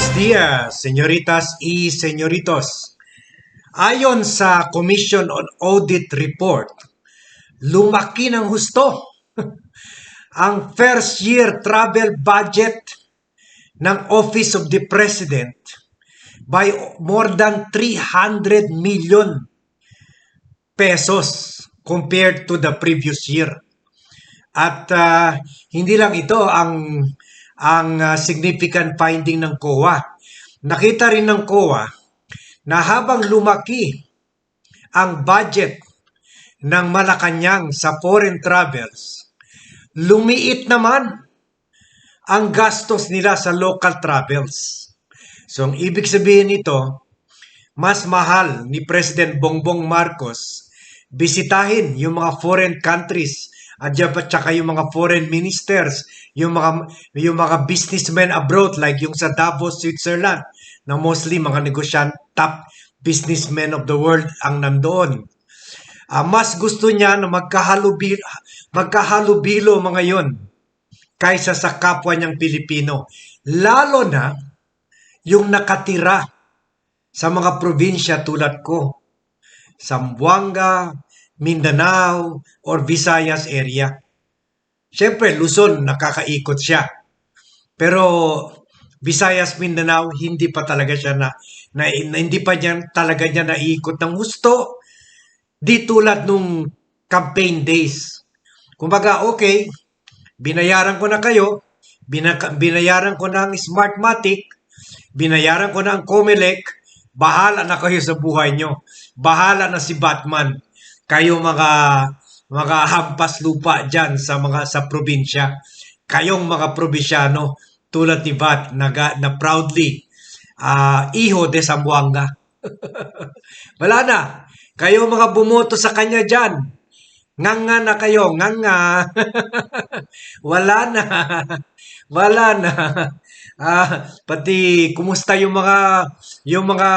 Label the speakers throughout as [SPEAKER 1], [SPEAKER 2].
[SPEAKER 1] Buenos días, señoritas y señoritos. Ayon sa Commission on Audit Report, lumaki ng husto ang first year travel budget ng Office of the President by more than 300 million pesos compared to the previous year. At ah, hindi lang ito ang ang ah, significant finding ng COA. Nakita rin ng COA na habang lumaki ang budget ng Malacanang sa foreign travels, lumiit naman ang gastos nila sa local travels. So, ang ibig sabihin nito, mas mahal ni President Bongbong Marcos bisitahin yung mga foreign countries at saka yung mga foreign ministers, yung mga yung mga businessmen abroad like yung sa Davos, Switzerland, na mostly mga negosyant, top businessmen of the world ang nandoon. Ah, mas gusto niya na magkahalubilo, magkahalubilo mga yon kaysa sa kapwa niyang Pilipino. Lalo na yung nakatira sa mga probinsya tulad ko. Zamboanga, Mindanao, or Visayas area. Siyempre, Luzon, nakakaikot siya. Pero Visayas, Mindanao, hindi pa talaga siya na, na, na hindi pa niya talaga niya naiikot ng gusto. Di tulad nung campaign days. Kumbaga, okay, binayaran ko na kayo, binaka, binayaran ko na ang Smartmatic, binayaran ko na ang Comelec, bahala na kayo sa buhay nyo. Bahala na si Batman. Kayo mga mga hampas lupa dyan sa mga sa probinsya. Kayong mga probinsyano tulad ni Bat na, na proudly ah iho de Zamboanga. Wala na. Kayo mga bumoto sa kanya dyan. Nganga na kayo, nganga. Wala na. Wala na. Ah, pati kumusta yung mga yung mga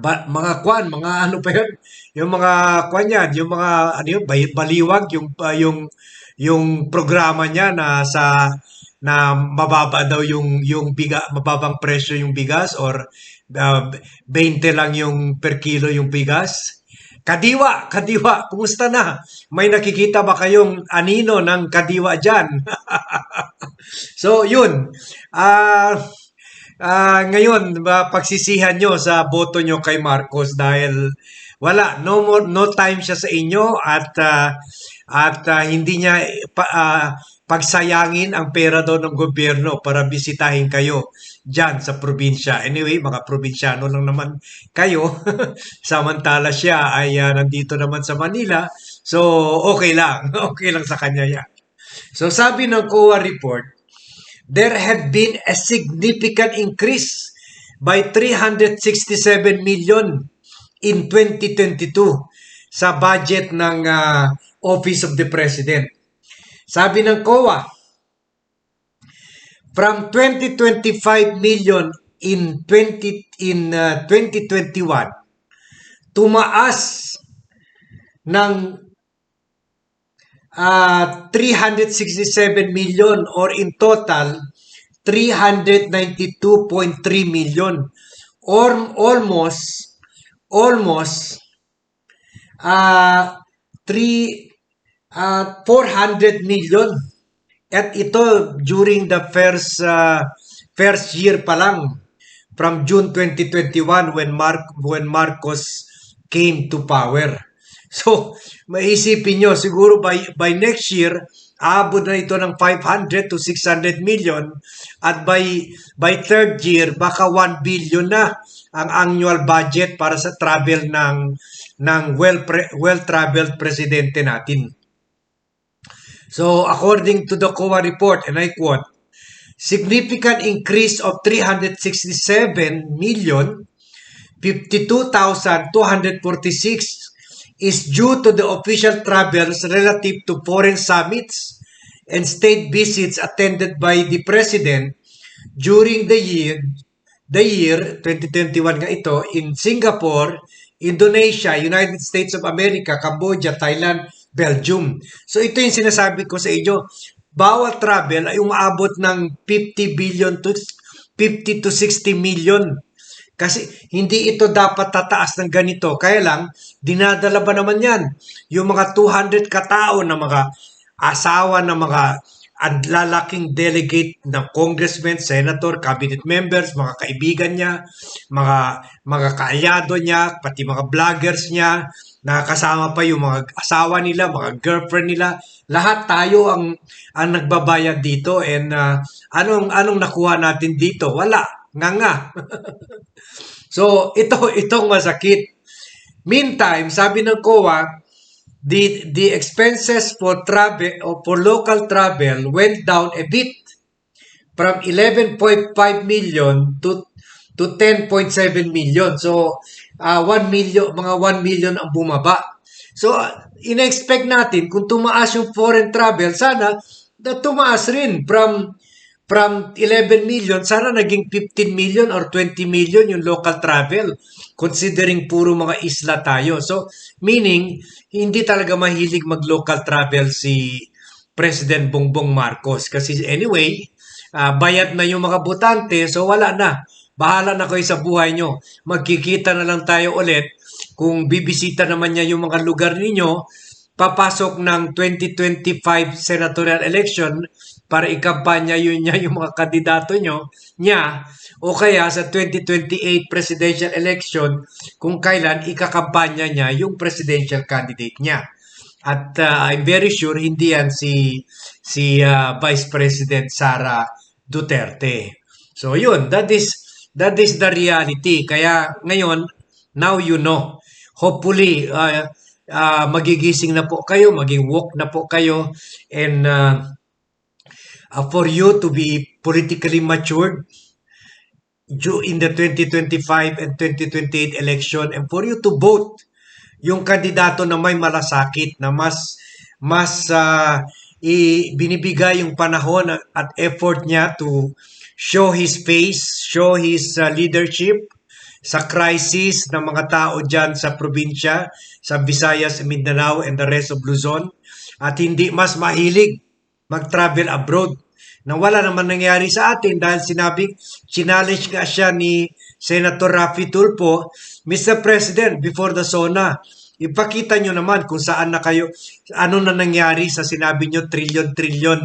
[SPEAKER 1] ba, mga kwan, mga ano pa yun? Yung mga kwan yan, yung mga ano yun, baliwag, yung ah, yung yung programa niya na sa na mababa daw yung yung biga, mababang presyo yung bigas or uh, 20 lang yung per kilo yung bigas. Kadiwa, kadiwa, kumusta na? May nakikita ba kayong anino ng kadiwa dyan? so, yun. Ah, ah, ngayon, ba, pagsisihan nyo sa boto nyo kay Marcos dahil wala, no more, no time siya sa inyo at ah, at ah, hindi niya pa, ah, pagsayangin ang pera daw ng gobyerno para bisitahin kayo dyan sa probinsya. Anyway, mga probinsyano lang naman kayo. Samantala siya ay ah, nandito naman sa Manila. So, okay lang. Okay lang sa kanya yan. So, sabi ng COA report, there had been a significant increase by 367 million in 2022 sa budget ng ah, Office of the President. Sabi ng COA, from 2025 million in 20 in ah, 2021 tumaas ng ah 367 million or in total 392.3 million or almost almost uh, 3 uh, 400 million at ito during the first uh, first year pa lang from June 2021 when Mark when Marcos came to power. So, maisipin nyo, siguro by, by next year, aabot na ito ng 500 to 600 million at by by third year baka 1 billion na ang annual budget para sa travel ng ng well pre, well traveled presidente natin. So according to the COA report and I quote significant increase of 367 million 52,246 is due to the official travels relative to foreign summits and state visits attended by the President during the year the year 2021 nga ito in Singapore, Indonesia, United States of America, Cambodia, Thailand, Belgium. So ito yung sinasabi ko sa inyo, bawat travel ay umaabot ng 50 billion to 50 to 60 million. Kasi hindi ito dapat tataas ng ganito. Kaya lang, dinadala ba naman yan? Yung mga 200 katao na mga asawa ng mga ang lalaking delegate ng congressman, senator, cabinet members, mga kaibigan niya, mga mga kaalyado niya, pati mga vloggers niya, nakakasama pa yung mga asawa nila, mga girlfriend nila. Lahat tayo ang ang nagbabayad dito and uh, anong anong nakuha natin dito? Wala, nga nga. so, ito itong masakit. Meantime, sabi ng COA, the the expenses for travel or for local travel went down a bit from 11.5 million to to 10.7 million. So, uh, 1 million, mga 1 million ang bumaba. So, uh, in-expect natin kung tumaas yung foreign travel, sana na tumaas rin from from 11 million, sana naging 15 million or 20 million yung local travel considering puro mga isla tayo. So, meaning, hindi talaga mahilig mag-local travel si President Bongbong Marcos. Kasi anyway, uh, bayad na yung mga butante, so wala na. Bahala na kayo sa buhay nyo. Magkikita na lang tayo ulit. Kung bibisita naman niya yung mga lugar ninyo, papasok ng 2025 senatorial election para ikampanya yun niya yung mga kandidato nyo, niya o kaya sa 2028 presidential election kung kailan ikakampanya niya yung presidential candidate niya. At uh, I'm very sure hindi yan si si uh, Vice President Sara Duterte. So yun, that is that is the reality. Kaya ngayon, now you know. Hopefully, uh, uh, magigising na po kayo, maging woke na po kayo, and uh, uh, for you to be politically matured in the 2025 and 2028 election and for you to vote yung kandidato na may malasakit na mas mas uh, i, binibigay yung panahon at effort niya to show his face, show his uh, leadership sa crisis ng mga tao dyan sa probinsya, sa Visayas, Mindanao, and the rest of Luzon. At hindi mas mahilig mag-travel abroad na wala naman nangyari sa atin dahil sinabi, challenge nga siya ni Senator Rafi Tulpo, Mr. President, before the SONA, ipakita nyo naman kung saan na kayo, ano na nangyari sa sinabi nyo trillion-trillion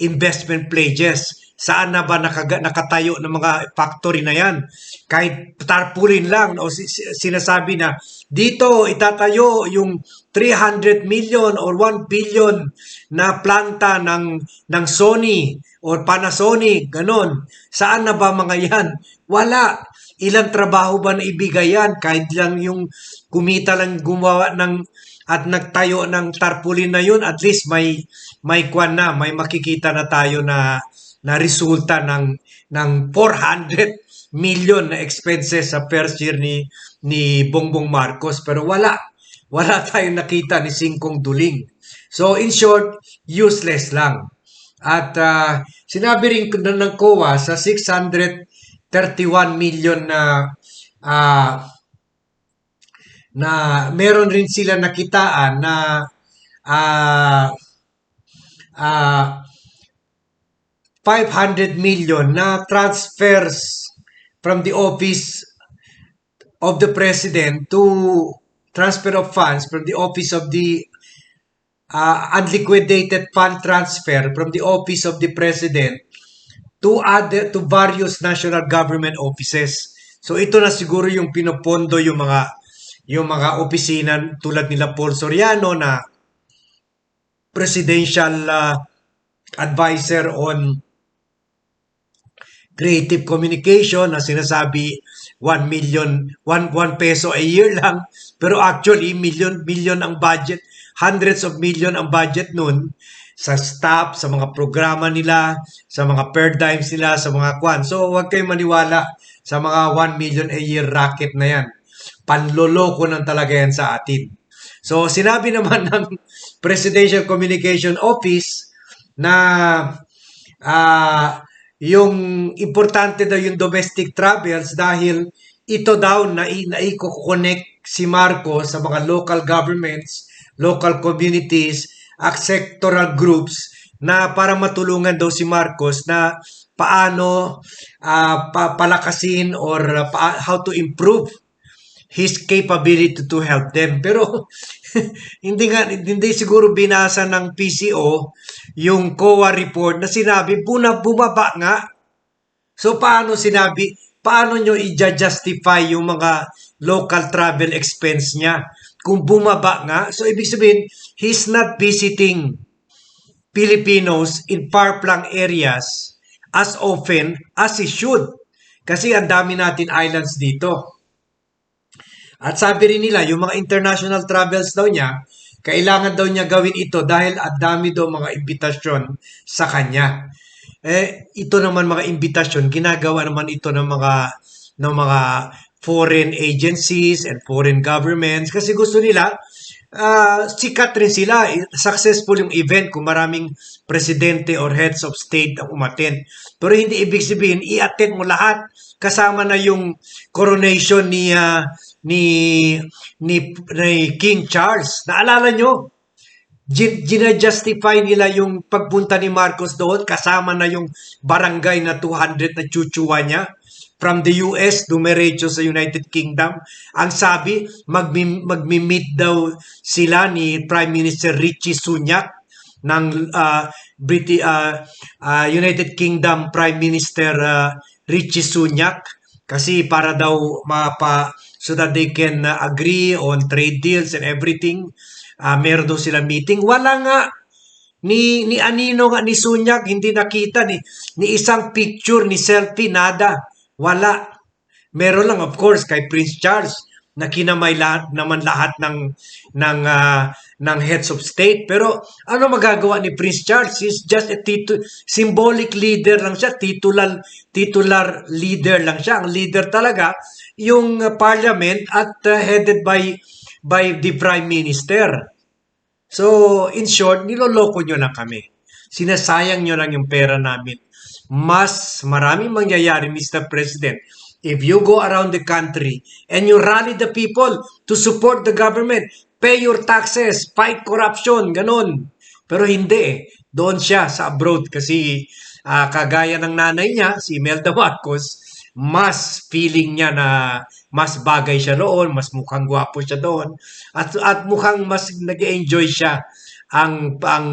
[SPEAKER 1] investment pledges. Saan na ba nakaga, nakatayo ng mga factory na yan? Kahit tarpulin lang o sinasabi na dito itatayo yung 300 million or 1 billion na planta ng ng Sony or Panasonic, ganon. Saan na ba mga yan? Wala. Ilang trabaho ba na ibigay yan? Kahit lang yung kumita lang gumawa ng at nagtayo ng tarpaulin na yun, at least may may kwan na, may makikita na tayo na na resulta ng ng 400 million na expenses sa first year ni ni Bongbong Marcos pero wala wala tayong nakita ni Singkong Duling. So in short, useless lang. At uh, sinabi rin ng COA sa 631 million na uh, na meron rin sila nakitaan na uh, uh, 500 million na transfers from the office of the president to transfer of funds from the office of the uh, unliquidated fund transfer from the office of the president to other to various national government offices. So ito na siguro yung pinopondo yung mga yung mga opisina tulad nila Paul Soriano na presidential uh, advisor on creative communication na sinasabi 1 million, 1, 1 peso a year lang. Pero actually, million, million ang budget. Hundreds of million ang budget nun sa staff, sa mga programa nila, sa mga paradigms nila, sa mga kwan. So, huwag kayong maniwala sa mga 1 million a year racket na yan. Panloloko ng talaga yan sa atin. So, sinabi naman ng Presidential Communication Office na uh, yung importante daw yung domestic travels dahil ito daw na, na i-connect si Marcos sa mga local governments, local communities, at sectoral groups na para matulungan daw si Marcos na paano ah, pa- palakasin or ah, pa- how to improve his capability to help them. Pero hindi nga hindi siguro binasa ng PCO yung COA report na sinabi buna bumaba nga. So paano sinabi paano nyo i-justify yung mga local travel expense niya kung bumaba nga? So ibig sabihin he's not visiting Filipinos in far-flung areas as often as he should. Kasi ang dami natin islands dito. At sabi rin nila, yung mga international travels daw niya, kailangan daw niya gawin ito dahil ang dami daw mga imbitasyon sa kanya. Eh, ito naman mga imbitasyon, ginagawa naman ito ng mga ng mga foreign agencies and foreign governments kasi gusto nila ah, sikat rin sila. Successful yung event kung maraming presidente or heads of state ang umattend. Pero hindi ibig sabihin, i-attend mo lahat. Kasama na yung coronation ni, ah, ni, ni, ni King Charles. Naalala nyo? Gin- Gina-justify nila yung pagpunta ni Marcos doon kasama na yung barangay na 200 na chuchuwa niya from the US dumiretso sa United Kingdom. Ang sabi, magmi- magmi-meet daw sila ni Prime Minister Richie Sunak ng ah, Briti- ah, ah, United Kingdom Prime Minister ah, Richie Sunak kasi para daw mapa so that they can ah, agree on trade deals and everything. Ah, meron daw sila meeting. Wala nga ni ni Anino nga ni Sunyak hindi nakita ni ni isang picture ni selfie nada wala. Meron lang of course kay Prince Charles na kinamay lahat naman lahat ng ng ah, ng heads of state. Pero ano magagawa ni Prince Charles? He's just a titu- symbolic leader lang siya titular titular leader lang siya. Ang leader talaga yung parliament at ah, headed by by the prime minister. So, in short, niloloko nyo lang kami. Sinasayang nyo lang yung pera namin. Mas maraming mangyayari, Mr. President, if you go around the country and you rally the people to support the government, pay your taxes, fight corruption, ganun. Pero hindi eh. Doon siya sa abroad kasi ah, kagaya ng nanay niya, si Imelda Marcos, mas feeling niya na mas bagay siya doon, mas mukhang gwapo siya doon, at, at mukhang mas nag enjoy siya ang, ang,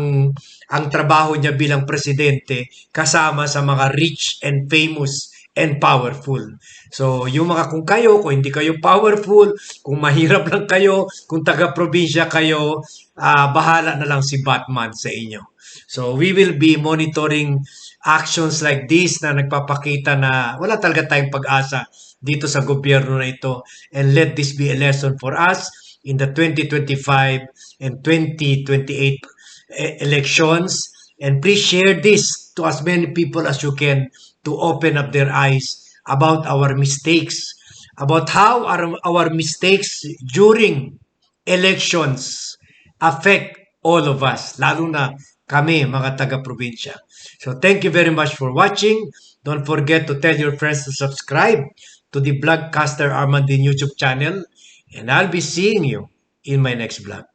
[SPEAKER 1] ang trabaho niya bilang presidente kasama sa mga rich and famous and powerful. So, yung mga kung kayo, kung hindi kayo powerful, kung mahirap lang kayo, kung taga-probinsya kayo, ah, bahala na lang si Batman sa inyo. So, we will be monitoring actions like this na nagpapakita na wala talaga tayong pag-asa dito sa gobyerno na ito. And let this be a lesson for us in the 2025 and 2028 e- elections. And please share this to as many people as you can to open up their eyes about our mistakes, about how our, our mistakes during elections affect all of us, lalo na kami, mga taga-probinsya. So thank you very much for watching. Don't forget to tell your friends to subscribe to the Vlogcaster Armandin YouTube channel. And I'll be seeing you in my next vlog.